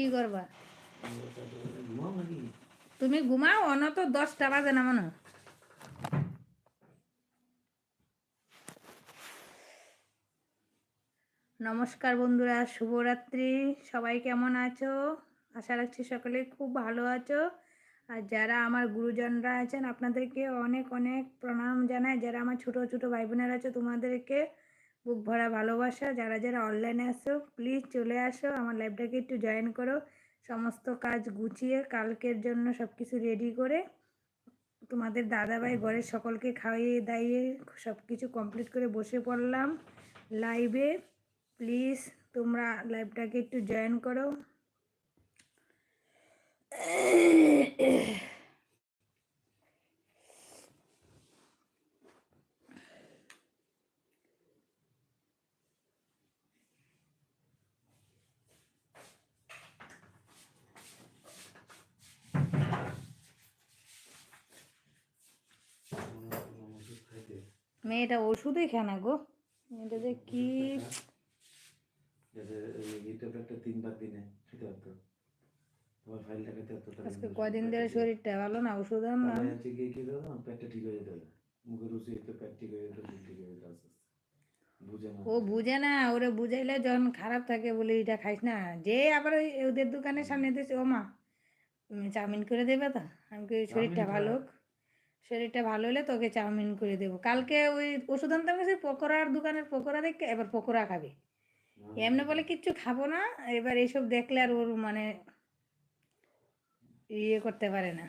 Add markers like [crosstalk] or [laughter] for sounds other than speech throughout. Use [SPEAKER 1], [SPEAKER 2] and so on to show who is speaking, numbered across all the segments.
[SPEAKER 1] কি করবা? তুমি ঘুমাও অন তো দশটা বাজে না মনে নমস্কার বন্ধুরা শুভরাত্রি। সবাই কেমন আছো? আশা রাখছি সকলে খুব ভালো আছো। আর যারা আমার গুরুজনরা আছেন আপনাদেরকে অনেক অনেক প্রণাম জানাই। যারা আমার ছোট ছোট ভাই বোনেরা আছে তোমাদেরকে বুক ভরা ভালোবাসা। যারা যারা অনলাইনে আসো প্লিজ চলে আসো। আমার লাইভটাকে একটু জয়েন করো। সমস্ত কাজ গুছিয়ে কালকের জন্য সব কিছু রেডি করে তোমাদের দাদাভাই ঘরের সকলকে খাইয়ে দাইয়ে সব কিছু কমপ্লিট করে বসে পড়লাম লাইভে প্লিজ তোমরা লাইভটাকে একটু জয়েন করো
[SPEAKER 2] ওষুধ খাইতে
[SPEAKER 1] মেয়েটা ওষুধই খায় না গো এটা যে কি
[SPEAKER 2] যাতে এই ট্যাবলেটটা তিনবার দিনে খেতে পারতো। তোমার ফাইলটা খেতে পারতো তাহলে
[SPEAKER 1] আজকে
[SPEAKER 2] কিন্তু
[SPEAKER 1] কদিন ধরে
[SPEAKER 2] খেতে
[SPEAKER 1] শরীরটা ভালো না ওষুধ আনলাম
[SPEAKER 2] তাহলে কি পেটটা ঠিক হয়ে যেত মুখে রুচি হতো পেট ঠিক হয়ে যেত ঠিক হয়ে যেত আস্তে আস্তে। বুঝে
[SPEAKER 1] ও বুঝে না ওরে বুঝাইলে যখন খারাপ থাকে বলে এটা খাইস না। যে আবার ওই ওদের দোকানের সামনে দিয়েছে ও মা তুমি চাউমিন করে দেবে তো? আমি শরীরটা ভালো হোক? শরীরটা ভালো হলে তোকে চাউমিন করে দেবো। কালকে ওই ওষুধ আনতে গেছে পকোড়ার দোকানের পকোড়া দেখে এবার পকোড়া খাবে। এমনি বলে কিচ্ছু খাব না এবার এইসব দেখলে আর ওর মানে ইয়ে করতে পারে না।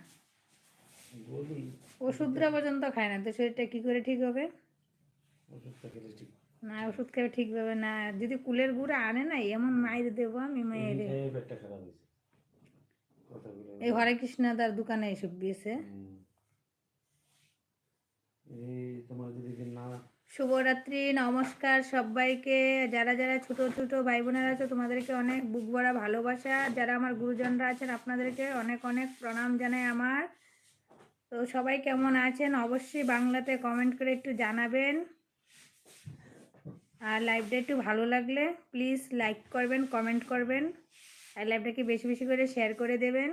[SPEAKER 1] ওষুধটা পর্যন্ত খায় না তো শরীরটা কি করে ঠিক হবে?
[SPEAKER 2] ঠিক
[SPEAKER 1] না ওষুধ খেয়ে ঠিকভাবে না। যদি কুলের গুঁড়া আনে না এমন মায়ের দেবো আমি মায়ের
[SPEAKER 2] এই
[SPEAKER 1] হরে কৃষ্ণ তার দোকানে এসব দিয়েছে
[SPEAKER 2] হুম। এই তোমার যদি না
[SPEAKER 1] শুভরাত্রি নমস্কার সবাইকে। যারা যারা ছোট ছোট ভাই বোনেরা আছে তোমাদেরকে অনেক বুক ভরা ভালোবাসা। যারা আমার গুরুজনরা আছেন আপনাদেরকে অনেক অনেক প্রণাম জানাই আমার। তো সবাই কেমন আছেন? অবশ্যই বাংলাতে কমেন্ট করে একটু জানাবেন। আর লাইভটা একটু ভালো লাগলে প্লিজ লাইক করবেন কমেন্ট করবেন। আর লাইভটাকে বেশি বেশি করে শেয়ার করে দেবেন।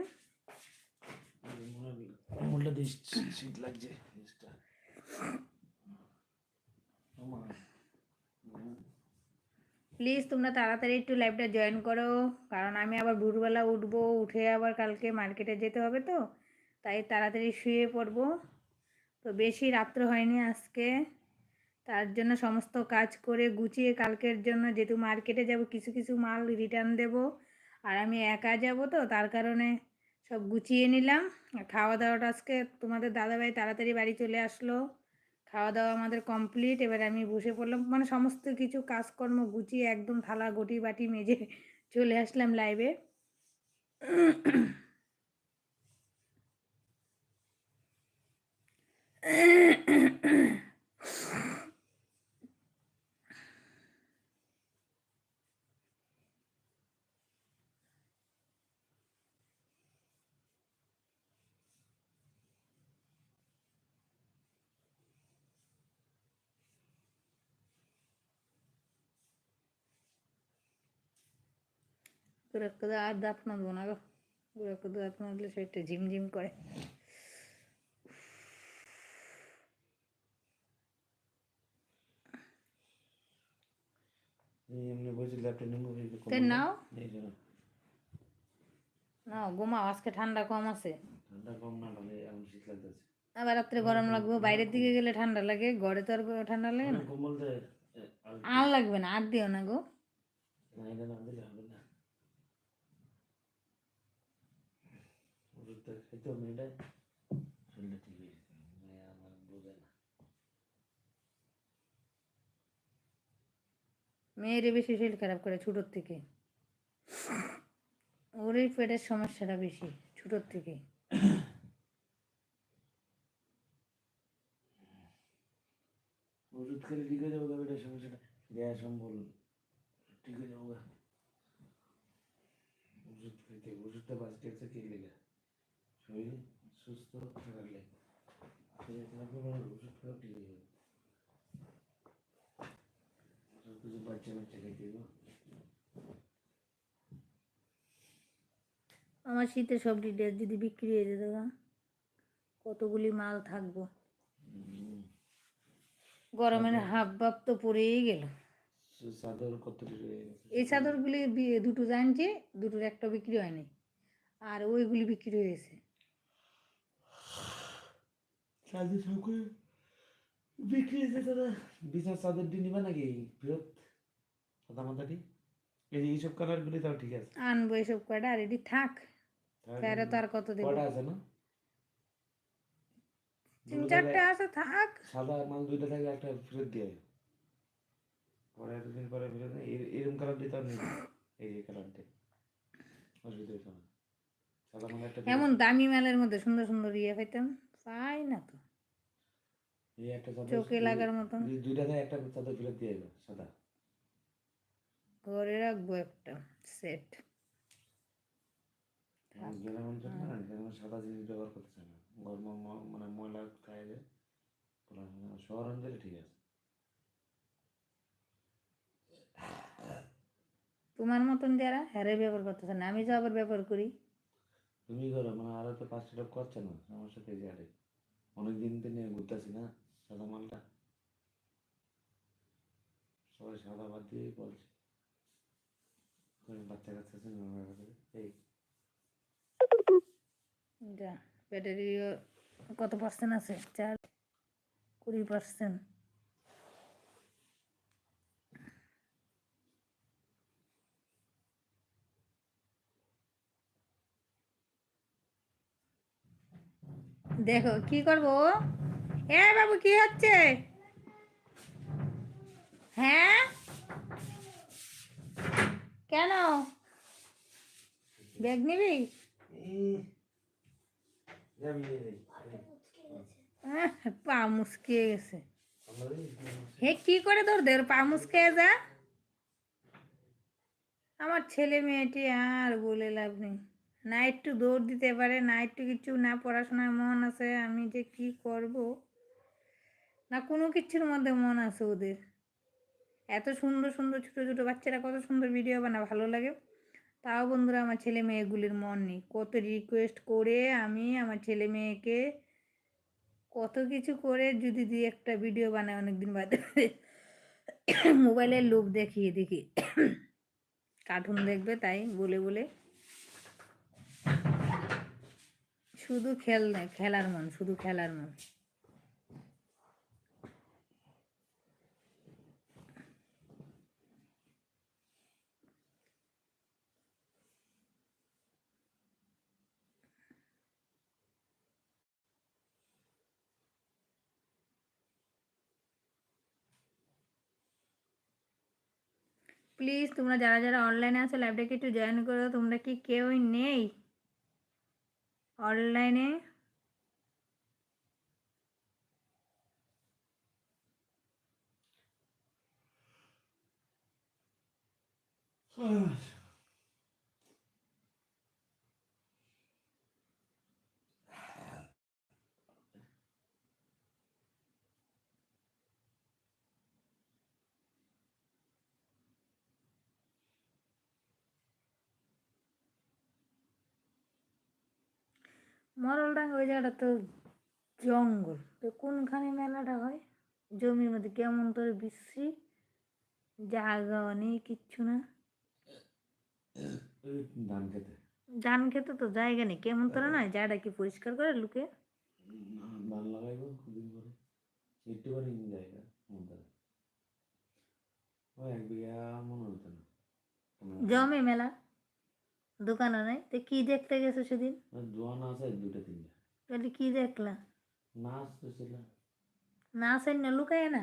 [SPEAKER 2] লাগছে।
[SPEAKER 1] প্লিজ তোমরা তাড়াতাড়ি একটু লাইভটা জয়েন করো। কারণ আমি আবার ভোরবেলা উঠবো, উঠে আবার কালকে মার্কেটে যেতে হবে তো, তাই তাড়াতাড়ি শুয়ে পড়ব। তো বেশি রাত্র হয়নি আজকে। তার জন্য সমস্ত কাজ করে গুছিয়ে কালকের জন্য যেহেতু মার্কেটে যাব, কিছু কিছু মাল রিটার্ন দেব। আর আমি একা যাব তো, তার কারণে সব গুছিয়ে নিলাম। খাওয়া দাওয়াটা আজকে তোমাদের দাদাভাই তাড়াতাড়ি বাড়ি চলে আসলো। খাওয়া দাওয়া আমাদের কমপ্লিট এবার আমি বসে পড়লাম। মানে সমস্ত কিছু কাজকর্ম গুছিয়ে একদম থালা গটি বাটি মেজে চলে আসলাম লাইভে করে আর দাঁত মারবো না গো। করে দাঁত মারলে শরীরটা ঝিমঝিম করে। নাও। নাও। ঘুমাও আজকে ঠান্ডা কম আছে।
[SPEAKER 2] ঠান্ডা কম না লাগে এখন শীত লাগতেছে।
[SPEAKER 1] আবার রাত্রে গরম লাগবে বাইরের দিকে গেলে ঠান্ডা লাগে ঘরে তো আর ঠান্ডা লাগে না।
[SPEAKER 2] আর
[SPEAKER 1] আর লাগবে না আর দিও না গো।
[SPEAKER 2] খেতে হবে শরীরটা ঠিক হয়ে যেতে মানে আমার বোঝে না।
[SPEAKER 1] মেয়েরই বেশি শরীর খারাপ করে ছোটোর থেকে। ওরই পেটের সমস্যাটা বেশি ছোটোর থেকে।
[SPEAKER 2] ওষুধ খেলে ঠিক হয়ে যাবে তবে এটা সমস্যাটা। গ্যাস অম্বল ঠিক হয়ে যাব। ওষুধ খেতে ওষুধটা বাঁচতে আছে কে লেগে। শরীর সুস্থ শরীর খারাপ হলে আর ওষুধ খাওয়া ঠিক হয়ে যাবে সব কিছু বাচ্চা বাচ্চা খেতে গো
[SPEAKER 1] শীতে সব ডিটেলস যদি বিক্রি হয়ে যেত কতগুলি মাল থাকব? গরমের হাফ বাপ তো পড়েই গেল। এই চাদরগুলি দুটো জানছে দুটোর একটা বিক্রি হয়নি। আর ওইগুলি বিক্রি হয়েছে।
[SPEAKER 2] চাদর সব করে বিক্রি হয়েছে দাদা বিছার চাদরটি নিবা নাকি? ফেরত সাদা মাথাটি? এই যে এইসব কালারগুলি তাও ঠিক আছে।
[SPEAKER 1] আনব এসব কয়টা? আর এটি থাক।
[SPEAKER 2] তাহলে
[SPEAKER 1] ফেরত আর কত দেবো।
[SPEAKER 2] কটা আছে না?
[SPEAKER 1] তিন চারটে আছে থাক।
[SPEAKER 2] সাদা মাল দুইটা থাকে একটা ফেরত দিয়ে দেয়। পরে এতদিন পরে ফেরত এরকম কালার দিতে হবে না এই যে কালারটা অসুবিধা না। ফেরত
[SPEAKER 1] এমন দামি মালের মধ্যে সুন্দর সুন্দর ইয়ে পাইতাম। পাই না তো।
[SPEAKER 2] এই একটা চাদর
[SPEAKER 1] চোখে লাগার মতন।
[SPEAKER 2] দুইটা একটা চাদর দিয়ে সাদা।
[SPEAKER 1] ঘরে রাখব একটা সেট
[SPEAKER 2] যারা চায় না যেমন সাদা জিনিস ব্যবহার করতে চায় না। গরম ম- মানে ময়লা খায় যায় শহর অঞ্চলে ঠিক আছে।
[SPEAKER 1] তোমার মতন যারা হ্যারে ব্যবহার করতেছে না। আমি তো আবার ব্যবহার করি।
[SPEAKER 2] তুমি করো মানে আরও তো পাঁচটা করছে না আমার সাথে এই যে আরে? অনেকদিন থেকে ঘুরতেছি না, সাদা মালটা। সবাই সাদা বাদ দিয়ে বলছে। বাচ্চা কাচ্চা আছে? এই।
[SPEAKER 1] যা ব্যাটারি কত পার্সেন্ট আছে? চার কুড়ি পার্সেন্ট দেখো, কি করব? এ বাবু, কি হচ্ছে? হ্যাঁ? কেন? ব্যাগ নিবি? পা মুসকে গেছে। হে, কি করে তোর দের পা মুসকে যা? আমার ছেলে মেয়েটি আর বলে লাভ নেই। না একটু দৌড় দিতে পারে, না একটু কিছু, না পড়াশোনায় মন আছে, আমি যে কি করব? না কোনো কিছুর মধ্যে মন আছে ওদের। এত সুন্দর সুন্দর ছোটো ছোটো বাচ্চারা কত সুন্দর ভিডিও বানা ভালো লাগে। তাও বন্ধুরা আমার ছেলে মেয়েগুলির মন নেই। কত রিকোয়েস্ট করে আমি আমার ছেলে মেয়েকে কত কিছু করে যদি দুই একটা ভিডিও বানায় অনেকদিন বাদে। [coughs] মোবাইলের লোভ দেখিয়ে দেখি কার্টুন [coughs] দেখবে তাই বলে বলে শুধু খেল খেলার মন, শুধু খেলার মন। প্লিজ তোমরা যারা যারা অনলাইনে আছো লাইভটাকে একটু জয়েন করো। তোমরা কি কেউই নেই? অনলাইনে
[SPEAKER 2] আহ,
[SPEAKER 1] মরলডাঙ্গা ওই জায়গাটা তো জঙ্গল। তো কোনখানে মেলাটা হয়? জমির মধ্যে কেমন তোর বিশ্রী? জায়গাও নেই কিচ্ছু না।
[SPEAKER 2] ধান খেতে।
[SPEAKER 1] ধান খেতে তো জায়গা নেই। কেমন তোরা না জায়গাটা কি পরিষ্কার করে লুকে?
[SPEAKER 2] ধান লাগাইবো দুদিন পরে। একটুখানি জায়গা ও এক বিঘা মনে হতো না।
[SPEAKER 1] জমে মেলা? দোকানও নাই? তো কি দেখতে গেছো সেদিন?
[SPEAKER 2] দোকান আছে দুটো তিনটা।
[SPEAKER 1] তাহলে কি দেখলা?
[SPEAKER 2] নাচ তো ছিল
[SPEAKER 1] না লুকায় না।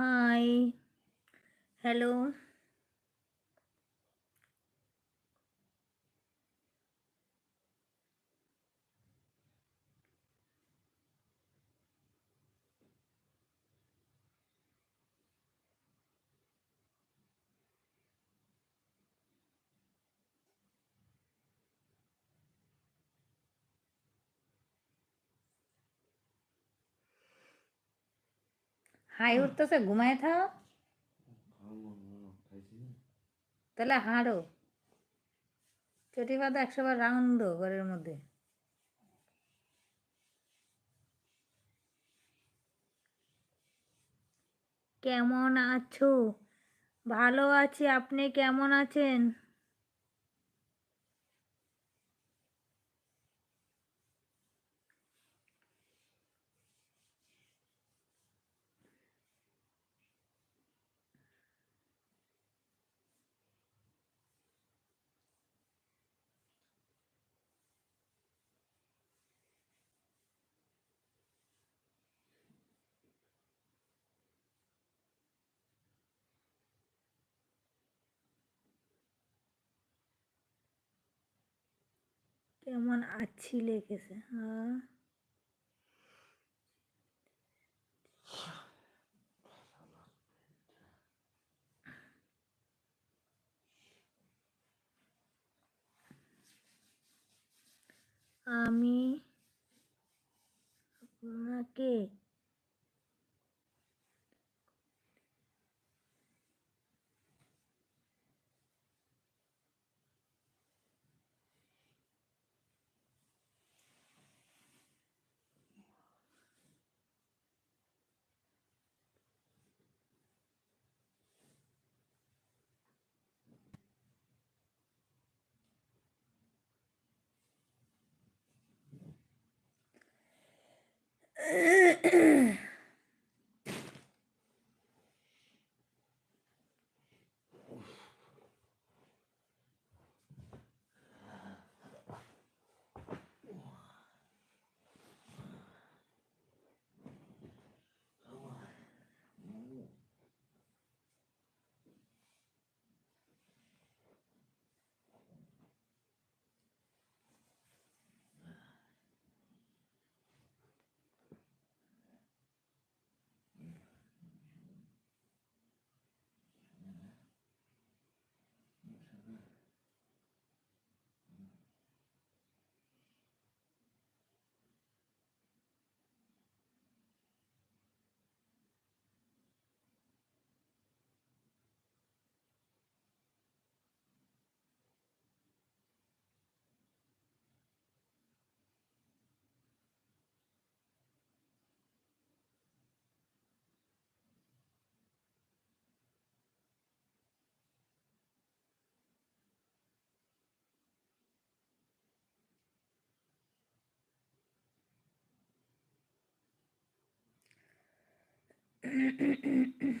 [SPEAKER 1] হাই হ্যালো হাই উঠতেছে ঘুমায় থাও তাহলে হাঁড়ো। চটি পাতা একশো বার রাউন্ড ঘরের মধ্যে। কেমন আছো? ভালো আছি আপনি কেমন আছেন? কেমন আছি লেগেছে হ্যাঁ? আমি আপনাকে Mm-hmm. [clears throat] 嗯嗯嗯嗯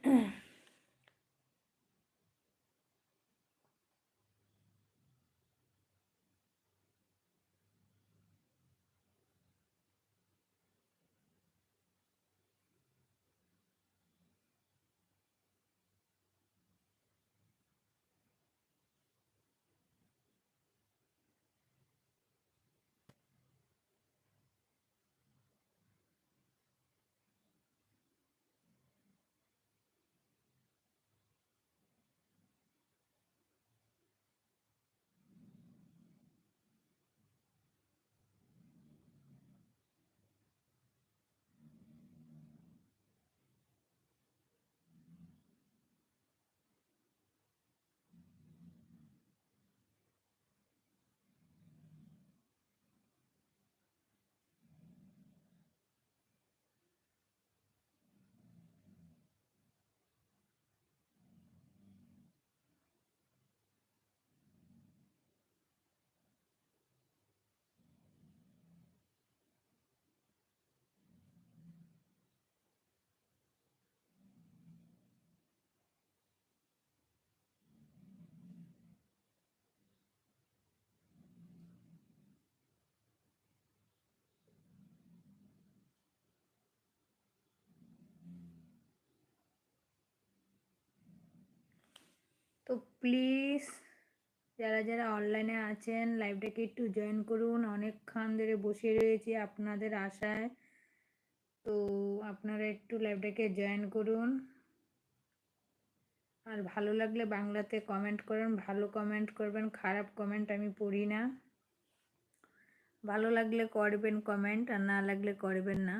[SPEAKER 1] প্লিজ, যারা যারা অনলাইনে আছেন লাইভটাকে একটু জয়েন করুন। অনেকক্ষণ ধরে বসে রয়েছি আপনাদের আশায়। তো আপনারা একটু লাইভটাকে জয়েন করুন। আর ভালো লাগলে বাংলাতে কমেন্ট করুন, ভালো কমেন্ট করবেন, খারাপ কমেন্ট আমি পড়ি না। ভালো লাগলে করবেন কমেন্ট আর না লাগলে করবেন না।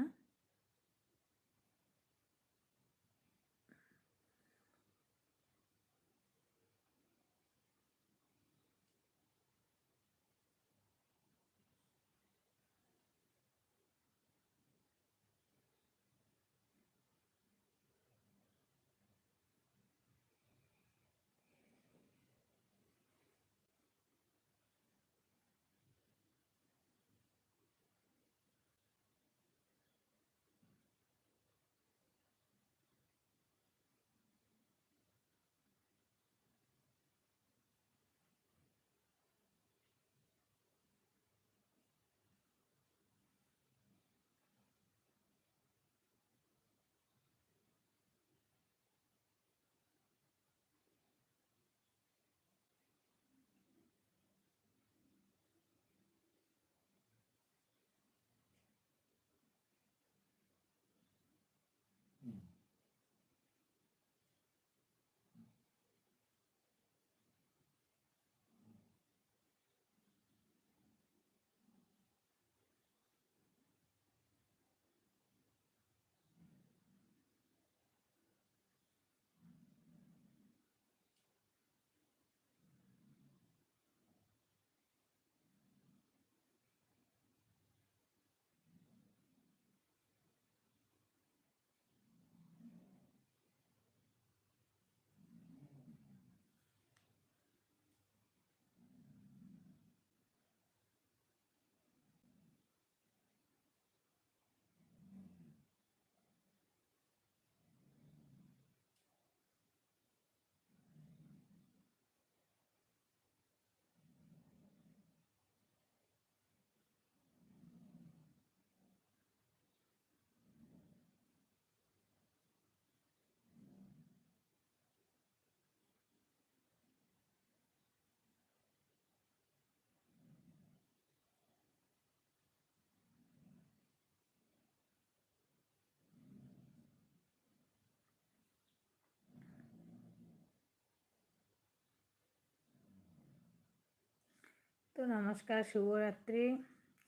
[SPEAKER 1] তো নমস্কার, শুভরাত্রি।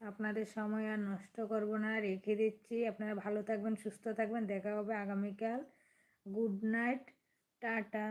[SPEAKER 1] আপনাদের সময় আর নষ্ট করব না, রেখে দিচ্ছি। আপনারা ভালো থাকবেন, সুস্থ থাকবেন। দেখা হবে আগামীকাল। Good night, tata.